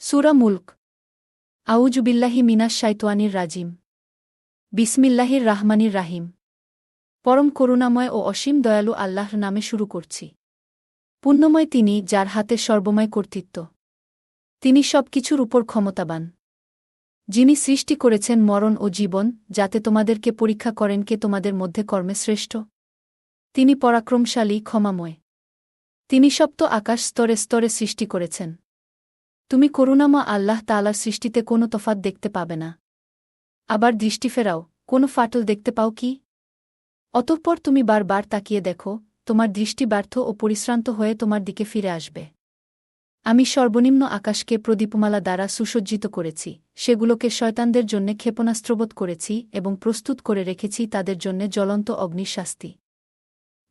সুরা মুল্ক। আউজুবিল্লাহি মিনাস শাইতোয়ানির রাজিম। বিসমিল্লাহির রাহমানির রাহিম। পরম করুণাময় ও অসীম দয়ালু আল্লাহর নামে শুরু করছি। পুণ্যময় তিনি যার হাতে সর্বময় কর্তৃত্ব। তিনি সব কিছুর উপর ক্ষমতাবান। যিনি সৃষ্টি করেছেন মরণ ও জীবন যাতে তোমাদেরকে পরীক্ষা করেন কে তোমাদের মধ্যে কর্মে শ্রেষ্ঠ। তিনি পরাক্রমশালী, ক্ষমাময়। তিনি সপ্ত আকাশ স্তরে স্তরে সৃষ্টি করেছেন। তুমি করুণামা আল্লাহ তালার সৃষ্টিতে কোনো তফাত দেখতে পাবে না। আবার দৃষ্টি ফেরাও, কোনো ফাটল দেখতে পাও কি? অতঃপর তুমি বারবার তাকিয়ে দেখো, তোমার দৃষ্টি ব্যর্থ ও পরিশ্রান্ত হয়ে তোমার দিকে ফিরে আসবে। আমি সর্বনিম্ন আকাশকে প্রদীপমালা দ্বারা সুসজ্জিত করেছি, সেগুলোকে শয়তানদের জন্যে ক্ষেপণাস্ত্রবোধ করেছি এবং প্রস্তুত করে রেখেছি তাদের জন্যে জ্বলন্ত অগ্নির শাস্তি।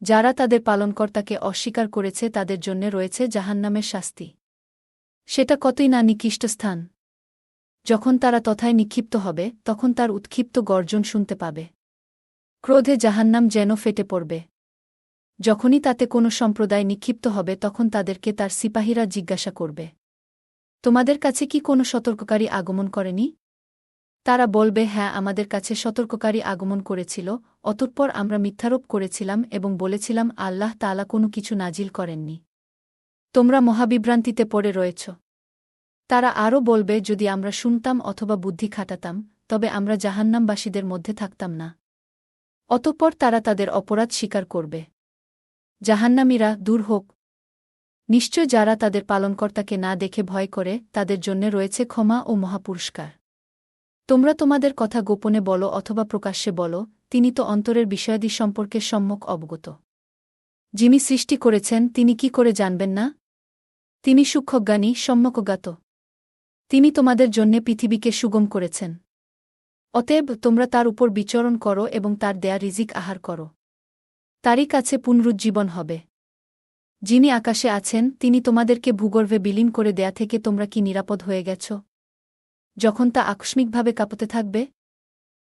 যারা তাদের পালনকর্তাকে অস্বীকার করেছে তাদের জন্যে রয়েছে জাহান্নামের শাস্তি। সেটা কতই না নিকৃষ্ট স্থান। যখন তারা তথায় নিক্ষিপ্ত হবে, তখন তার উৎক্ষিপ্ত গর্জন শুনতে পাবে। ক্রোধে জাহান্নাম যেন ফেটে পড়বে। যখনই তাতে কোনো সম্প্রদায় নিক্ষিপ্ত হবে, তখন তাদেরকে তার সিপাহীরা জিজ্ঞাসা করবে। তোমাদের কাছে কি কোনো সতর্ককারী আগমন করেনি? তারা বলবে হ্যাঁ আমাদের কাছে সতর্ককারী আগমন করেছিল, অতঃপর আমরা মিথ্যারোপ করেছিলাম এবং বলেছিলাম, আল্লাহ তালা কোনো কিছু নাজিল করেননি। তোমরা মহাবিভ্রান্তিতে পড়ে রয়েছ। তারা আরও বলবে, যদি আমরা শুনতাম অথবা বুদ্ধি খাটাতাম, তবে আমরা জাহান্নামবাসীদের মধ্যে থাকতাম না। অতঃপর তারা তাদের অপরাধ স্বীকার করবে। জাহান্নামীরা দূর হোক। নিশ্চয় যারা তাদের পালনকর্তাকে না দেখে ভয় করে, তাদের জন্য রয়েছে ক্ষমা ও মহাপুরস্কার। তোমরা তোমাদের কথা গোপনে বলো অথবা প্রকাশ্যে বলো, তিনি তো অন্তরের বিষয়াদি সম্পর্কে সম্যক অবগত। যিনি সৃষ্টি করেছেন, তিনি কি করে জানবেন না? তিনি সূক্ষ্মজ্ঞানী, সম্যকজ্ঞাত। তিনি তোমাদের জন্যে পৃথিবীকে সুগম করেছেন। অতএব তোমরা তার উপর বিচরণ করো এবং তার দেয়া রিজিক আহার করো। তারই কাছে পুনরুজ্জীবন হবে। যিনি আকাশে আছেন, তিনি তোমাদেরকে ভূগর্ভে বিলীন করে দেয়া থেকে তোমরা কি নিরাপদ হয়ে গেছ? যখন তা আকস্মিকভাবে কাঁপতে থাকবে?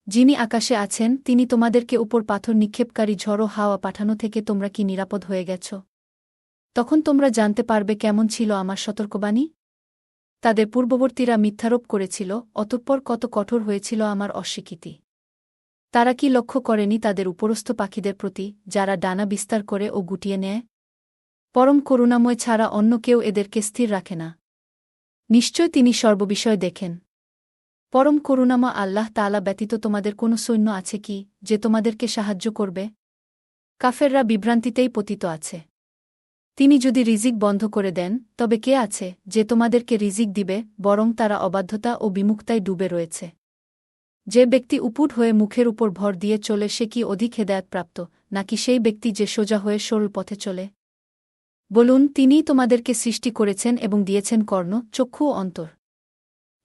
যিনি আকাশে আছেন, তিনি তোমাদেরকে উপর পাথর নিক্ষেপকারী ঝড়ো হাওয়া পাঠানো থেকে তোমরা কি নিরাপদ হয়ে গেছ? তখন তোমরা জানতে পারবে কেমন ছিল আমার সতর্কবাণী? তাদের পূর্ববর্তীরা মিথ্যারোপ করেছিল, অতঃপর কত কঠোর হয়েছিল আমার অস্বীকৃতি। তারা কি লক্ষ্য করেনি তাদের উপরস্থ পাখিদের প্রতি, যারা ডানা বিস্তার করে ও গুটিয়ে নেয়? পরম করুণাময় ছাড়া অন্য কেউ এদেরকে স্থির রাখে না। নিশ্চয় তিনি সর্ববিষয় দেখেন। পরম করুণামা আল্লাহ তালা ব্যতীত তোমাদের কোনো সৈন্য আছে কি, যে তোমাদেরকে সাহায্য করবে? কাফেররা বিভ্রান্তিতেই পতিত আছে। তিনি যদি রিজিক বন্ধ করে দেন, তবে কে আছে যে তোমাদেরকে রিজিক দিবে, বরং তারা অবাধ্যতা ও বিমুক্তায় ডুবে রয়েছে? যে ব্যক্তি উপুট হয়ে মুখের উপর ভর দিয়ে চলে, সে কি অধিক হেদায়তপ্রাপ্ত নাকি সেই ব্যক্তি যে সোজা হয়ে সরল পথে চলে? বলুন, তিনিই তোমাদেরকে সৃষ্টি করেছেন এবং দিয়েছেন কর্ণ, চক্ষু অন্তর।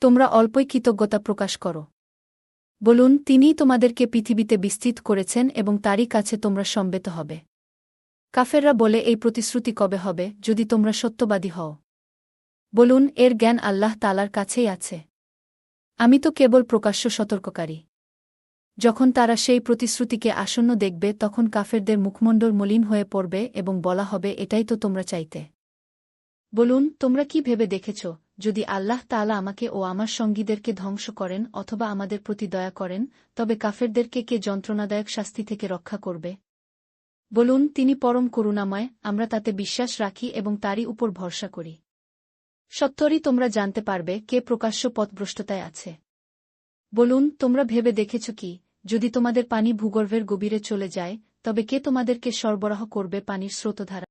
তোমরা অল্পই কৃতজ্ঞতা প্রকাশ করো। বলুন, তিনিই তোমাদেরকে পৃথিবীতে বিস্তৃত করেছেন এবং তারই কাছে তোমরা সম্বেত হবে। কাফেররা বলে, এই প্রতিশ্রুতি কবে হবে, যদি তোমরা সত্যবাদী হও? বলুন, এর জ্ঞান আল্লাহ তালার কাছেই আছে। আমি তো কেবল প্রকাশ্য সতর্ককারী। যখন তারা সেই প্রতিশ্রুতিকে আসন্ন দেখবে, তখন কাফেরদের মুখমণ্ডল মলিন হয়ে পড়বে এবং বলা হবে, এটাই তো তোমরা চাইতে। বলুন, তোমরা কি ভেবে দেখেছ, যদি আল্লাহ তালা আমাকে ও আমার সঙ্গীদেরকে ধ্বংস করেন অথবা আমাদের প্রতি দয়া করেন, তবে কাফেরদেরকে কে যন্ত্রণাদায়ক শাস্তি থেকে রক্ষা করবে? বলুন, তিনি পরম করুণাময়, আমরা তাতে বিশ্বাস রাখি এবং তারই উপর ভরসা করি। সত্তরই তোমরা জানতে পারবে কে প্রকাশ্য পথভ্রষ্টতায় আছে। বলুন, তোমরা ভেবে দেখেছ কি, যদি তোমাদের পানি ভূগর্ভের গভীরে চলে যায়, তবে কে তোমাদেরকে সরবরাহ করবে পানির স্রোতধারা